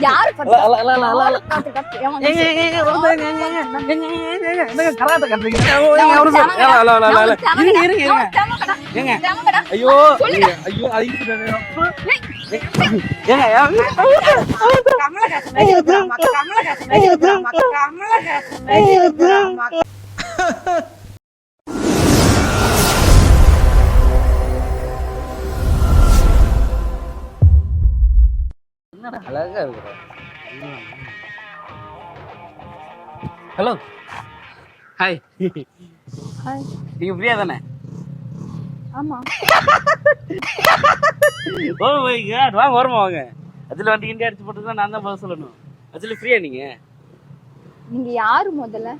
யாரு. ஐயோ ஐயோ ஐயோ, என்னடா அழகா இருக்கிற ஹலோ. ஹாய். ஹாய். நீங்க ஃப்ரீயா தானே? ஆமா. ஓ மை காட் வாங்க வருமா வாங்க. அதில் வண்டி கிண்டி அடிச்சு போட்டு நான் தான் பதில் சொல்லணும். அதில் ஃப்ரீயா நீங்க? நீங்க யாரு முதல்ல?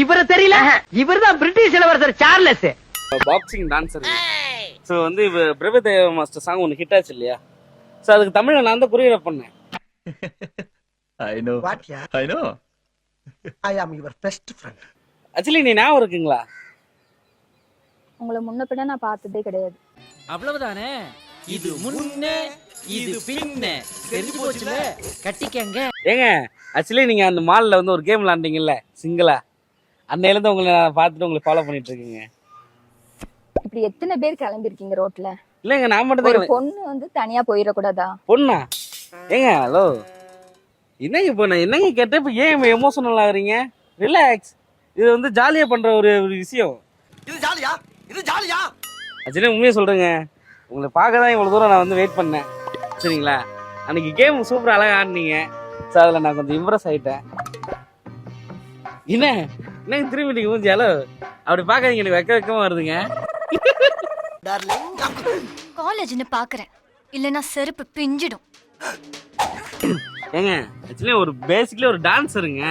இவரு தெரியல. இவர்தான் பிரிட்டிஷ் இளவரசர் சார்லஸ் பாக்ஸிங் டான்சர் ஸோ வந்து இப்போ பிரபுதேவ மாஸ்டர் சாங் ஒன்று ஹிட் ஆச்சு இல்லையா? ஸோ அதுக்கு தமிழில் நான் தான் கொரியோகிராஃப் பண்ணேன். I know. What, yeah? I know. I am your best friend. Actually நீ ஞாபகம் இருக்குங்களா? உங்களை முன்ன பின்ன நான் பார்த்ததே கிடையாது. அவ்வளவுதானே? இது முன்னே இது பின்னே. தெரிஞ்சு போச்சுல? கட்டிக்கங்க. ஏங்க ஆக்சுவலி நீங்கள் அந்த மாலில் வந்து ஒரு கேம் விளாண்டீங்கல்ல சிங்கிளா அன்னையிலேருந்து உங்களை நான் பார்த்துட்டு உங்களை ஃபாலோ பண்ணிட்டு இருக்கேங்க. இப்படி எத்தனை பேர் கிளம்பி இருக்கீங்க ரோட்ல இல்லைங்க நான் மட்டும் ஒரு தான் பொண்ணு வந்து தனியா போயிடக்கூடாதா? பொண்ணா? ஏங்க ஹலோ. என்னங்க இப்போ நான் என்னங்க கேட்டேன்? இப்போ ஏன் எமோஷனல் ஆகுறீங்க? ரிலாக்ஸ் இது வந்து ஜாலியாக பண்ணுற ஒரு ஒரு விஷயம். இது ஜாலியா இது ஜாலியா ஆக்சுவலி உண்மையாக சொல்கிறேங்க உங்களை பார்க்க தான் இவ்வளோ தூரம் நான் வந்து வெயிட் பண்ணேன். சரிங்களா? அன்னைக்கு கேம் சூப்பராக அழகாக ஆடினீங்க. ஸோ அதில் நான் கொஞ்சம் இம்ப்ரெஸ் ஆகிட்டேன் என்ன? என்னங்க திரும்பி நீங்கள் மூஞ்சி? ஹலோ. அப்படி பார்க்காதீங்க எனக்கு வெக்க வெக்கமாக வருதுங்க. டார்லிங் காலேஜ்னு பாக்குறேன். இல்லனா செருப்பு பிஞ்சிடும். ஏங்க ஆக்சுவலி ஒரு பேசிக்கலி ஒரு டான்ஸருங்க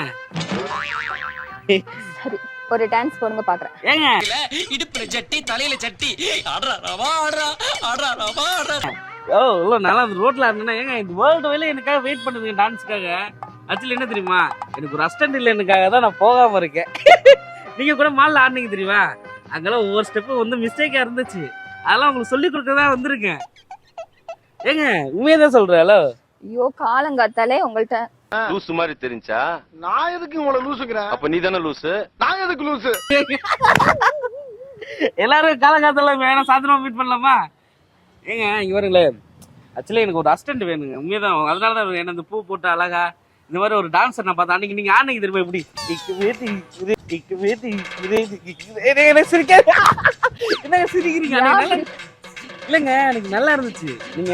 சரி ஒரு டான்ஸ் போடுங்க பாக்குறேன். ஏங்க. இடுப்புல சட்டி தலையில சட்டி. ஆடுறா ரவா ஆடுறா ஆடுறா ரவா ஆடுறா. ஓ இல்ல நல்லா அந்த ரோட்ல இருந்தேன்னா ஏங்க இந்த வேர்ல்டு வேலை எனக்காக வெயிட் பண்ணுதுங்க டான்ஸ்க்காக ஆக்சுவலி என்ன தெரியுமா? எனக்கு ஒரு அஸ்டன்ட் இல்லை எனக்காக தான் நான் போகாம இருக்கேன். நீங்க கூட மால்ல ஆடினீங்க தெரியுமா? அங்கெல்லாம் ஒவ்வொரு ஸ்டெப்பும் வந்து மிஸ்டேக்கா இருந்துச்சு. அதெல்லாம் உங்களுக்கு சொல்லி கொடுக்க தான் வந்திருக்கேன். ஏங்க உண்மையை தான் சொல்றேன் ஹலோ ஐயோ காலங்காத்தாலே உங்கள்ட்ட. லூசு மாதிரி தெரிஞ்சா? நான் எதுக்கு உங்களை லூசுங்கிறேன் அப்ப நீ தானே லூசு? நான் எதுக்கு லூசு? எல்லாரும் காலங்காலத்துல வேணா சாயந்தரம் மீட் பண்ணலாமா? ஏங்க இங்க வருங்களே ஆக்சுவலி எனக்கு ஒரு அசிஸ்டன்ட் வேணுங்க. உண்மையதான். அதனால தான் என்ன இந்த பூ போட்டு அழகா இந்த மாதிரி ஒரு டான்ஸர் நான் பார்த்தேன் அன்னைக்கு நீங்க ஆனீங்க தெரியுமா எப்படி? ஏய், எனக்கு சிரிக்காது. என்னங்க சிரிக்கிறீங்க இல்லைங்க எனக்கு நல்லா இருந்துச்சு. நீங்க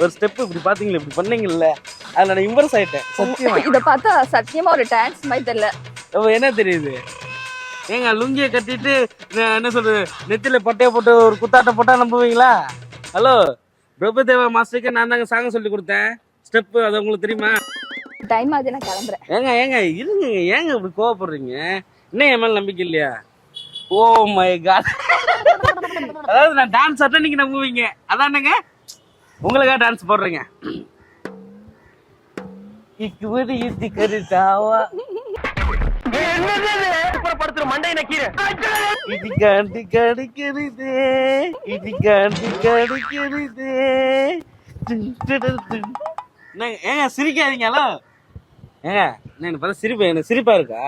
ஒரு ஸ்டெப் இப்படி பாத்தீங்களா இப்படி பண்ணீங்கல்ல. அதுல நான் இம்ப்ரெஸ் ஆயிட்டேன். சத்தியமா. இத பார்த்தா சத்தியமா ஒரு டான்ஸ் மாதிரி தெரியல. என்ன தெரியுது? ஏங்க லுங்கிய கட்டிட்டு என்ன சொல்றது நெத்தில பட்டைய போட்டு ஒரு குத்தாட்டம் போட்டா நம்புவீங்களா? ஹலோ பிரபுதேவா மாஸ்டருக்கு நான் தாங்க சாங்க சொல்லி கொடுத்தேன். ஸ்டெப் அது உங்களுக்கு தெரியுமா? டைம் ஆகுது நான் கிளம்புறேன். ஏங்க ஏங்க இருங்க ஏங்க இப்படி கோவப்படுறீங்க? இன்னும் என் மேல நம்பிக்கை இல்லையா? ஓ மை காட் அதாவது நான் டான்ஸ் ஆட்டா நீங்க நம்புவீங்க. அதானங்க? உங்களுக்காக டான்ஸ் போடுறீங்க. இக்கு விடு இத்தி கருத்தாவா? படுத்துற மண்டை நக்கீர இது காண்டி கடிக்கிறது இது காண்டி கடிக்கிறது ஏங்க சிரிக்காதீங்க ஹலோ. ஏங்க என்ன எனக்கு பார்த்தா சிரிப்பு எனக்கு சிரிப்பா இருக்கா?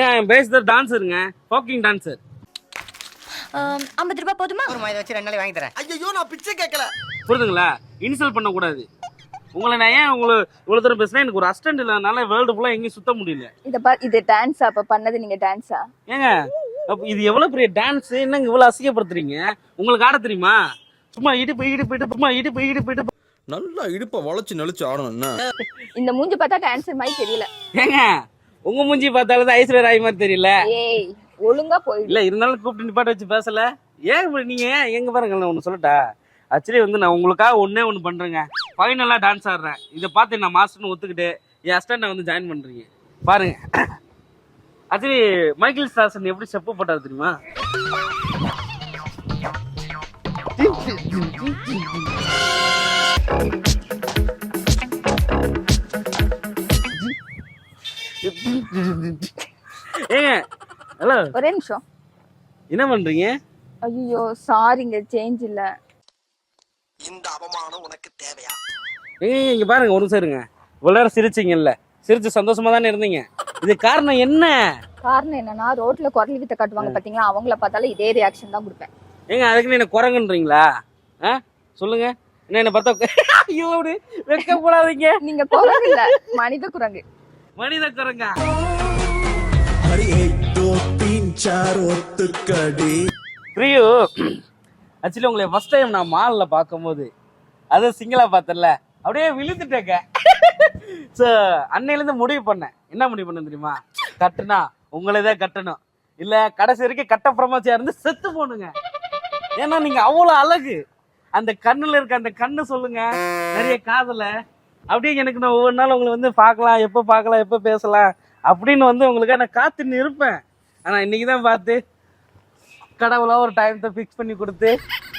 என் பேசுறது டான்ஸருங்க ஃபோக்கிங் டான்சர் ஐம்பது ரூபாய் போதுமா? ஒரு இதை வச்சு ரெண்டு நாளைக்கு வாங்கி தரேன். ஐயோ நான் பிச்சை கேட்கல. புரியுதுங்களா இன்சல்ட் பண்ணக்கூடாது. உங்களை நான் ஏன் உங்களை இவ்வளோ தூரம் பேசுனா எனக்கு ஒரு அஸ்டன்ட் இல்லைனால வேர்ல்டு ஃபுல்லாக எங்கேயும் சுத்த முடியல. இத பா இது டான்ஸ் அப்ப பண்ணது நீங்க டான்ஸா ஏங்க அப்ப இது எவ்வளவு பெரிய டான்ஸ் என்னங்க இவ்வளவு அசிங்கப்படுத்துறீங்க? உங்களுக்கு ஆட தெரியுமா? சும்மா இடுப்பு இடுப்பு இடுப்பு சும்மா இடுப்பு இடுப்பு இடுப்பு. நல்லா இடுப்ப வளைச்சு நெளிச்சு ஆடணும் என்ன? இந்த மூஞ்சி பார்த்தா டான்ஸர் மாதிரி தெரியல. ஏங்க உங்க மூஞ்சி பார்த்தாலும் தான் ஐஸ்வர்யா ராய் மாதிரி தெரியல. ஏய் ஒழுங்கா போயிடு இல்ல இருந்தாலும் கூப்பிட்டு நிப்பாட்ட வச்சு பேசல. ஏன் இப்படி நீங்க எங்க பாருங்க நான் ஒண்ணு சொல்லட்டா? ஆக்சுவலி வந்து நான் உங்களுக்காக ஒண்ணே ஒண்ணு பண்றேங்க. ஃபைனலா டான்ஸ் ஆடுறேன். இதை பார்த்து நான் மாஸ்டர்னு ஒத்துக்கிட்டு என் அஸ்டன்ட் வந்து ஜாயின் பண்றீங்க. பாருங்க. ஆக்சுவலி மைக்கேல் ஸ்டார்சன் எப்படி ஸ்டெப்பு போட்டாரு தெரியுமா? ஏங்க ஹலோ. ஒரே நிமிஷம். என்ன பண்றீங்க? ஐயோ சாரிங்க சேஞ்ச் இல்ல. இந்த அவமானம் உனக்கு தேவையா? ஏங்க இங்க பாருங்க ஒரு இருங்க. இவ்வளவு நேரம் சிரிச்சிங்கல்ல. சிரிச்சு சந்தோஷமா தானே இருந்தீங்க. இது காரணம் என்ன? காரணம் என்னன்னா ரோட்ல குரல் வித்த காட்டுவாங்க பாத்தீங்களா? அவங்கள பார்த்தாலும் இதே ரியாக்ஷன் தான் கொடுப்பேன். ஏங்க அதுக்கு என்ன குரங்குன்றீங்களா? ஆ? சொல்லுங்க. என்ன என்ன பார்த்தா ஐயோ அப்படி வெக்கப்படாதீங்க நீங்க குரங்கு இல்ல மனித குரங்கு. மனித குரங்கா பிரியு ஆக்சுவலி உங்களை ஃபர்ஸ்ட் டைம் நான் மாலில் பார்க்கும்போது அது சிங்கிளா பார்த்தல அப்படியே விழுந்துட்டேங்க. ஸோ அன்னையிலேருந்து முடிவு பண்ணேன். என்ன முடிவு பண்ணேன் தெரியுமா? கட்டுனா உங்களை தான் கட்டணும். இல்லை கடைசி வரைக்கும் கட்ட பிரமாச்சியா இருந்து செத்து போனுங்க ஏன்னா நீங்க அவ்வளோ அழகு. அந்த கண்ணுல இருக்க அந்த கண்ணு சொல்லுங்க. நிறைய காதல அப்படியே எனக்கு நான் ஒவ்வொரு நாள் உங்களை வந்து பார்க்கலாம் எப்போ பார்க்கலாம் எப்போ பேசலாம் அப்படின்னு வந்து உங்களுக்கு நான் காத்துன்னு இருப்பேன் ஆனா இன்னைக்கு தான் பார்த்து கடவுளா ஒரு டைம் ஃபிக்ஸ் பண்ணி கொடுத்து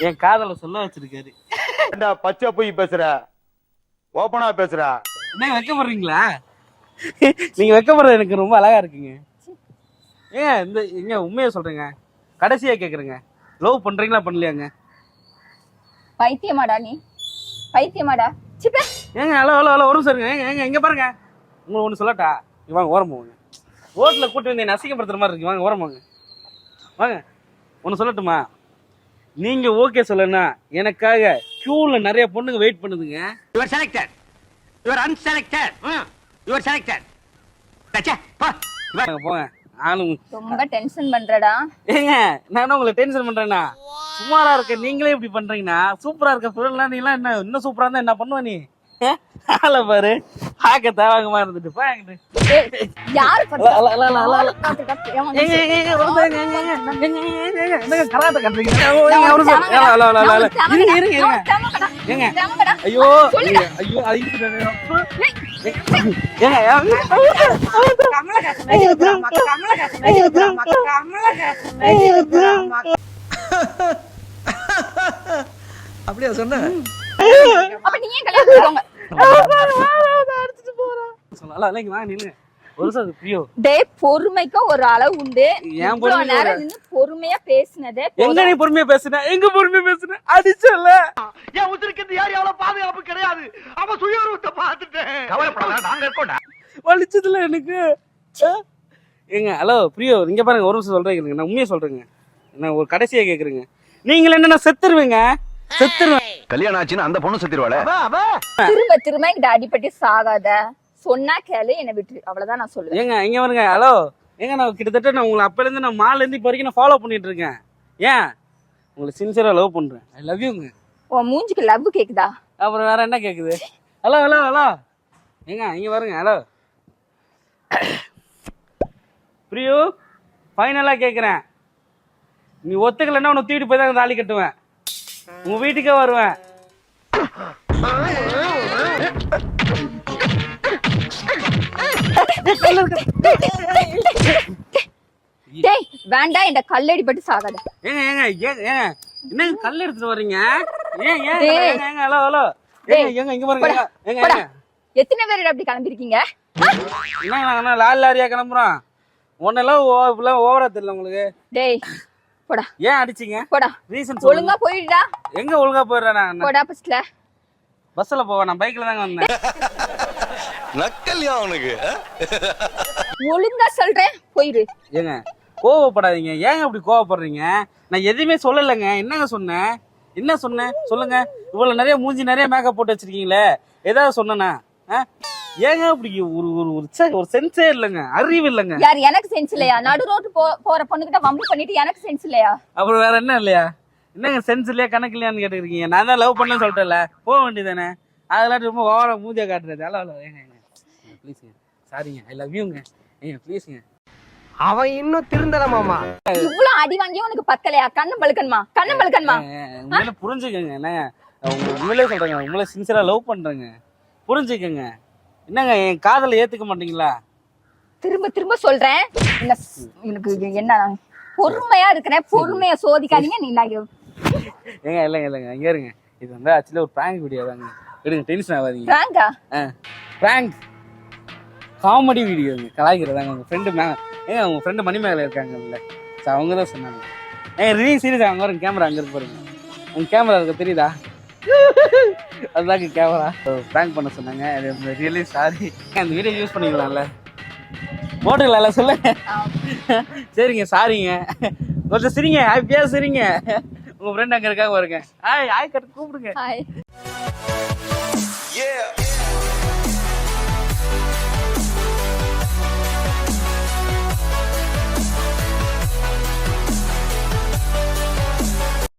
என் காதலை சொல்ல வச்சிருக்காரு. என்ன பச்சை போய் பேசுற? ஓப்பனா பேசுற? என்ன வைக்கப்படுறீங்களா? நீங்க வைக்கப்படுறது எனக்கு ரொம்ப அழகா இருக்குங்க. ஏங்க இந்த ஏங்க உண்மையை சொல்றேங்க. கடைசியா கேக்குறேங்க. லவ் பண்றீங்களா பண்ணலையாங்க? பைத்தியமாடா நீ. பைத்தியமாடா. சிப்ப. ஏங்க ஹலோ ஹலோ ஹலோ ஒரு நிமிஷம் இருங்க. ஏங்க ஏங்க இங்க பாருங்க. உங்களுக்கு ஒன்று சொல்லட்டா? இங்க வாங்க ஓரம் போங்க. ரோட்ல கூட்டி வந்து என்னை அசிங்கப்படுத்துற மாதிரி இருக்கு. வாங்க ஓரம் போங்க. வாங்க. ஒன்று சொல்லட்டுமா? நீங்க ஓகே சொல்லனா எனக்காக கியூல நிறைய பொண்ணுங்க வெயிட் பண்ணுதுங்க. Your selected your unselected your selected வாங்க, போங்க. நானும் ரொம்ப டென்ஷன் பண்றடா. ஏங்க நான் உங்களை டென்ஷன் பண்றேன்னா? சுமாரா இருக்க நீங்களே இப்படி பண்றீங்கன்னா சூப்பரா இருக்க பிறலாம் நீ எல்லாம் என்ன இன்னும் சூப்பரா இருந்தா என்ன பண்ணுவ நீ? ஆளை பாரு. பார்க்க தேவாங்கமா இருந்துட்டு பா எங்கிட்டு. ஏய், யாரு கராத்தே கட்டுறீங்க? ஓ, ஏங்க, ஒரு அப்படியா சொன்ன? அப்ப நீ ஏன் கல்யாணம் பண்ணிக்கோங்க? சொல்லலாம், இல்லைங்க, வாங்க, நில்லுங்க. ஒரு நிமிஷம், பிரியோ. டேய் பொறுமைக்கு ஒரு அளவு உண்டு. நேரம் நின்னு பொறுமையா பேசினதே எங்க நீ பொறுமையா பேசுன? எங்க பொறுமையா பேசுன? அடிச்சல என் உத்திரிக்கிறது யார்? எவ்வளவு பாதுகாப்பு கிடையாது. அவன் சுயரூபத்தை பார்த்துட்டேன். கவலைப்படாத நாங்க வலிச்சதுல எனக்கு. ஏங்க ஹலோ பிரியோ இங்க பாருங்க ஒரு நிமிஷம் சொல்றேன் கேளுங்க. நான் உண்மையை சொல்றேங்க. நான் ஒரு கடைசியா கேக்குறேங்க. நீங்கள் என்ன நான் செத்துருவேங்க? செத்துருவேன். கல்யாணம் ஆச்சுன்னு அந்த பொண்ணு செத்துருவாளே? திரும்ப திரும்ப என்கிட்ட அடிபட்டு சாகாத. சொன்னா கேளு என்னை விட்டுரு. அவ்வளவுதான் நான் சொல்லுவேன். ஏங்க இங்க பாருங்க ஹலோ. ஏங்க நான் கிட்டத்தட்ட நான் உங்களை அப்பல இருந்து நான் மால இருந்து இப்போ வரைக்கும் நான் ஃபாலோ பண்ணிட்டு இருக்கேன். ஏன்? உங்களை சின்சியரா லவ் பண்றேன். ஐ லவ் யூங்க உன் மூஞ்சிக்கு லவ் கேக்குதா? அப்புறம் வேற என்ன கேக்குது? Hello hello hello. ஏங்க இங்க பாருங்க ஹலோ. பிரியு ஃபைனலா கேக்குறேன். நீ ஒத்துக்கலைன்னா உன்னை தூக்கிட்டு போய் தான் தாலி கட்டுவேன். உங்க வீட்டுக்கே வருவேன். டேய் வேண்டாம் என் கல்லடிபட்டு சாகாத. ஏங்க ஏங்க ஏங்க என்னங்க கல் எடுத்துட்டு வர்றீங்க? ஏன் ஏன். ஏங்க ஹலோ ஹலோ. ஏங்க ஏங்க இங்க பாருங்க. ஏங்க எத்தனை பேர் அப்படி கிளம்பிருக்கீங்க? நாங்கள் லாரி லாரியா கிளம்புறோம் ஒன்னெல்லாம் ஓவரா தெரியல உங்களுக்கு. டேய் போடா. ஏன் அடிச்சீங்க? போடா. ரீசன் ஒழுங்கா போயிடுடா. எங்க ஒழுங்கா போயிடுறேன் நான் போடா பஸ்ட்ல பஸ்ல போவேன் நான் பைக்ல தாங்க வந்தேன். நக்கல்யா அவனுக்கு ஒழுங்கா சொல்றேன் போயிரு. ஏங்க கோவப்படாதீங்க. ஏங்க அப்படி கோவப்படுறீங்க? நான் எதுவுமே சொல்லலைங்க. என்னங்க சொன்னேன் என்ன சொன்னேன் சொல்லுங்க. இவ்வளவு நிறைய மூஞ்சி நிறைய மேக்கப் போட்டு வச்சிருக்கீங்களே. ஏதாவது சொன்னேனா ஆ? ஏங்க அப்படி ஒரு ஒரு ஒரு ஒரு சென்ஸே இல்லைங்க. அறிவு இல்லைங்க. யார் எனக்கு சென்ஸ் இல்லையா? நடு ரோட்டு போ போற பொண்ணுகிட்ட வம்பு பண்ணிட்டு எனக்கு சென்ஸ் இல்லையா? அப்புறம் வேற என்ன இல்லையா? என்னங்க சென்ஸ் இல்லையா? கணக்கு இல்லையான்னு கேட்டுருக்கீங்க நான் தான் லவ் பண்ணேன்னு சொல்லிட்டேன்ல. போக வேண்டியதானே அதெல்லாம் ரொம்ப ஓவரா மூஞ்சியா காட்டுறது. ஹலோ ஹலோ ஏங்க ப்ளீஸுங்க சாரிங்க ஐ லவ் யூங்க ஏங்க. ப்ளீஸுங்க அவன் இன்னும் திருந்தல மாமா. இவ்வளவு அடி வாங்கியும் உனக்கு பத்தலையா? கண்ணு பழுக்கணுமா? கண்ணு பழுக்கணுமா? புரிஞ்சுக்கங்க என்னங்க உங்க உண்மையிலே சொல்றேங்க. உங்களை சின்சியரா லவ் பண்றேங்க. புரிஞ்சுக்கங்க. என்னங்க என் காதலை ஏத்துக்க மாட்டீங்களா? திரும்ப திரும்ப சொல்றேன். என்ன ஸ்- எனக்கு என்ன பொறுமையா இருக்கிறேன். பொறுமையா சோதிக்காதீங்க நீ நான் ஏங்க இல்லைங்க இல்லைங்க இங்க இருங்க. இது வந்து ஆக்சுவலி ஒரு ப்ராங்க் வீடியோ தாங்க. விடுங்க டென்ஷன் ஆகாதீங்க. பிராங்கா ப்ராங்க் காமெடி வீடியோங்க கலாய்க்கிறதாங்க உங்க ஃப்ரெண்டு மே ஏங்க உங்க ஃப்ரெண்டு மணிமேகலை இருக்காங்கல்ல. ஸோ அவங்க தான் சொன்னாங்க. ஏங்க ரீ சீரியஸ் அவங்க வரும் கேமரா அங்கே இருக்கு பாருங்க. உங்க கேமரா இருக்க தெரியுதா? அதுதாங்க கேமரா ப்ராங்க் பண்ண சொன்னாங்க. அது ரியலி சாரி அந்த வீடியோ யூஸ் பண்ணிக்கலாம்ல. போட்டுக்கலாம்ல சொல்லுங்க சரிங்க சாரிங்க கொஞ்சம் சிரிங்க ஹாப்பியா சிரிங்க. உங்க ஃப்ரெண்ட் அங்க இருக்காங்க பாருங்க. ஆய் ஆய் கட்டு கூப்பிடுங்க. ஹாய்.